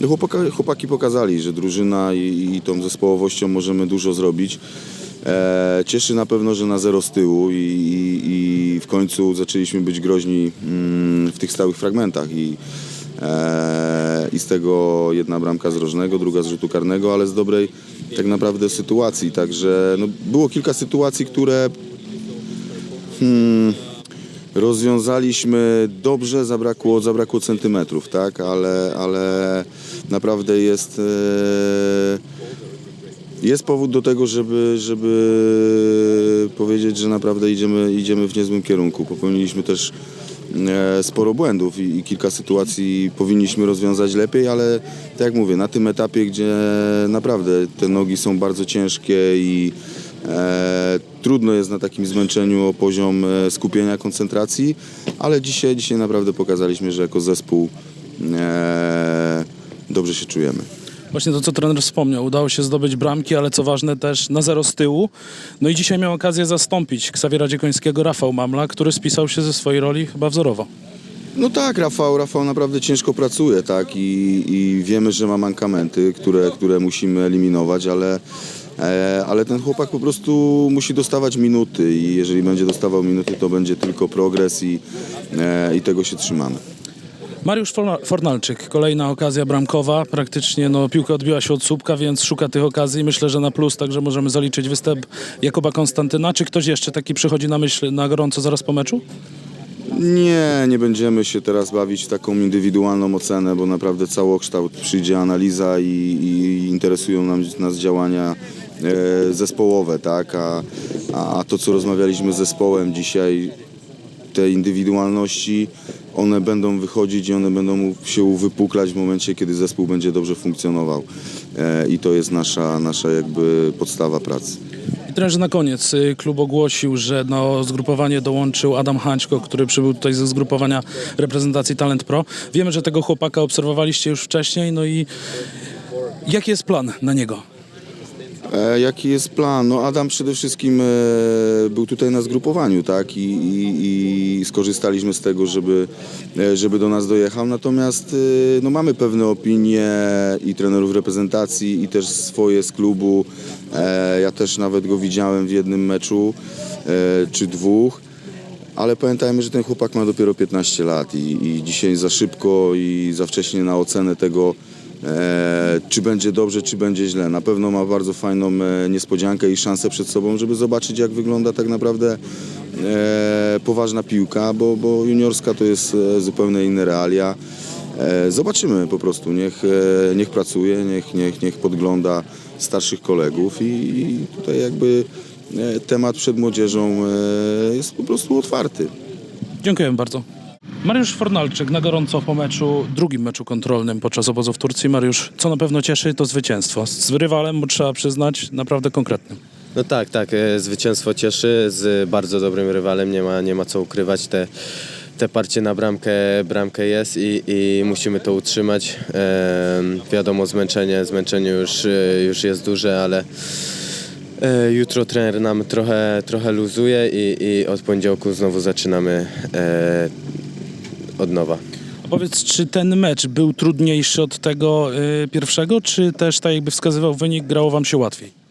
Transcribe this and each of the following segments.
No chłopaka, chłopaki pokazali, że drużyna i, i tą zespołowością możemy dużo zrobić. E, cieszy na pewno, że na zero z tyłu i, i, i w końcu zaczęliśmy być groźni mm, w tych stałych fragmentach i, i z tego jedna bramka z rożnego, druga z rzutu karnego, ale z dobrej tak naprawdę sytuacji. Także no, było kilka sytuacji, które hmm, rozwiązaliśmy dobrze, zabrakło, zabrakło centymetrów, tak, ale, ale naprawdę jest, e, jest powód do tego, żeby, żeby powiedzieć, że naprawdę idziemy, idziemy w niezłym kierunku. Popełniliśmy też e, sporo błędów i, kilka sytuacji powinniśmy rozwiązać lepiej, ale tak jak mówię, na tym etapie, gdzie naprawdę te nogi są bardzo ciężkie i E, trudno jest na takim zmęczeniu o poziom e, skupienia, koncentracji, ale dzisiaj, dzisiaj naprawdę pokazaliśmy, że jako zespół e, dobrze się czujemy. Właśnie to, co trener wspomniał, udało się zdobyć bramki, ale co ważne też na zero z tyłu. No i dzisiaj miał okazję zastąpić Ksawiera Dziekońskiego Rafał Mamla, który spisał się ze swojej roli chyba wzorowo. No tak, Rafał, Rafał naprawdę ciężko pracuje, tak, i, i wiemy, że ma mankamenty, które, które musimy eliminować, ale, e, ale ten chłopak po prostu musi dostawać minuty i jeżeli będzie dostawał minuty, to będzie tylko progres i, e, i tego się trzymamy. Mariusz Forna- Fornalczyk, kolejna okazja bramkowa. Praktycznie no, piłka odbiła się od słupka, więc szuka tych okazji. Myślę, że na plus także możemy zaliczyć występ Jakuba Konstantyna. Czy ktoś jeszcze taki przychodzi na myśl na gorąco zaraz po meczu? Nie, nie będziemy się teraz bawić w taką indywidualną ocenę, bo naprawdę całokształt przyjdzie analiza i, i interesują nam, nas działania e, zespołowe, tak? A, a to, co rozmawialiśmy z zespołem dzisiaj, te indywidualności, one będą wychodzić i one będą się uwypuklać w momencie, kiedy zespół będzie dobrze funkcjonował. E, I to jest nasza, nasza jakby podstawa pracy. Trenerze na koniec y, klub ogłosił, że no, zgrupowanie dołączył Adam Hańczko, który przybył tutaj ze zgrupowania reprezentacji Talent Pro. Wiemy, że tego chłopaka obserwowaliście już wcześniej, no i jaki jest plan na niego? E, jaki jest plan? No Adam przede wszystkim e, był tutaj na zgrupowaniu, tak? I, i, i skorzystaliśmy z tego, żeby, e, żeby do nas dojechał. Natomiast e, no, mamy pewne opinie i trenerów reprezentacji i też swoje z klubu. E, ja też nawet go widziałem w jednym meczu e, czy dwóch. Ale pamiętajmy, że ten chłopak ma dopiero 15 lat i, i dzisiaj za szybko i za wcześnie na ocenę tego, e, czy będzie dobrze, czy będzie źle. Na pewno ma bardzo fajną e, niespodziankę i szansę przed sobą, żeby zobaczyć, jak wygląda tak naprawdę e, poważna piłka, bo, bo juniorska to jest zupełnie inne realia. Zobaczymy po prostu, niech, niech pracuje, niech, niech, niech podgląda starszych kolegów i, i tutaj jakby temat przed młodzieżą jest po prostu otwarty. Dziękujemy bardzo. Mariusz Fornalczyk na gorąco po meczu, drugim meczu kontrolnym podczas obozu w Turcji. Mariusz, co na pewno cieszy, to zwycięstwo. Z rywalem, bo trzeba przyznać, naprawdę konkretnym. No tak, tak, e, zwycięstwo cieszy z bardzo dobrym rywalem, nie ma, nie ma co ukrywać. Te, te parcie na bramkę, bramkę jest i, i musimy to utrzymać. E, wiadomo, zmęczenie, zmęczenie już, e, już jest duże, ale e, jutro trener nam trochę, trochę luzuje i, i od poniedziałku znowu zaczynamy e, od nowa. A Powiedz, czy ten mecz był trudniejszy od tego y, pierwszego, czy też, tak jakby wskazywał wynik, grało wam się łatwiej?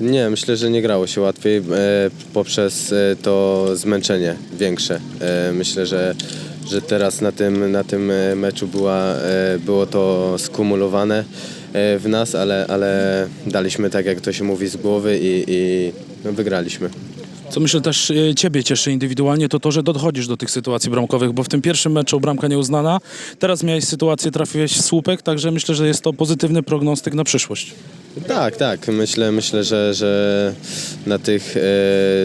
Nie, myślę, że nie grało się łatwiej e, poprzez e, to zmęczenie większe. E, myślę, że, że teraz na tym, na tym e, meczu była, e, było to skumulowane e, w nas, ale, ale daliśmy tak, jak to się mówi, z głowy i, i no, wygraliśmy. Co myślę też y, ciebie cieszy indywidualnie, to to, że dochodzisz do tych sytuacji bramkowych, bo w tym pierwszym meczu bramka nieuznana, teraz miałeś sytuację, trafiłeś w słupek, także myślę, że jest to pozytywny prognostyk na przyszłość. Tak, tak. Myślę, myślę że, że na tych e,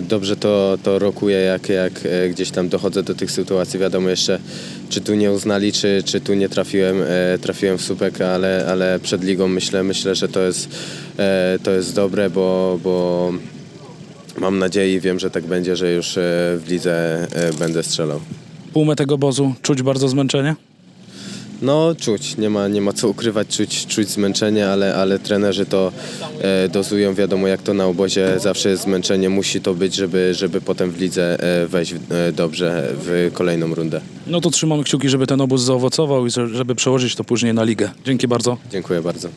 dobrze to, to rokuje, jak, jak e, gdzieś tam dochodzę do tych sytuacji. Wiadomo jeszcze, czy tu nie uznali, czy, czy tu nie trafiłem, e, trafiłem w słupek, ale, ale przed ligą myślę, myślę że to jest, e, to jest dobre, bo, bo mam nadzieję i wiem, że tak będzie, że już e, w lidze e, będę strzelał. Półmę tego obozu, czuć bardzo zmęczenie? No czuć, nie ma, nie ma co ukrywać, czuć, czuć zmęczenie, ale, ale trenerzy to e, dozują, wiadomo jak to na obozie zawsze jest zmęczenie, musi to być, żeby, żeby potem w lidze e, wejść dobrze w kolejną rundę. No to trzymamy kciuki, żeby ten obóz zaowocował i żeby przełożyć to później na ligę. Dzięki bardzo. Dziękuję bardzo.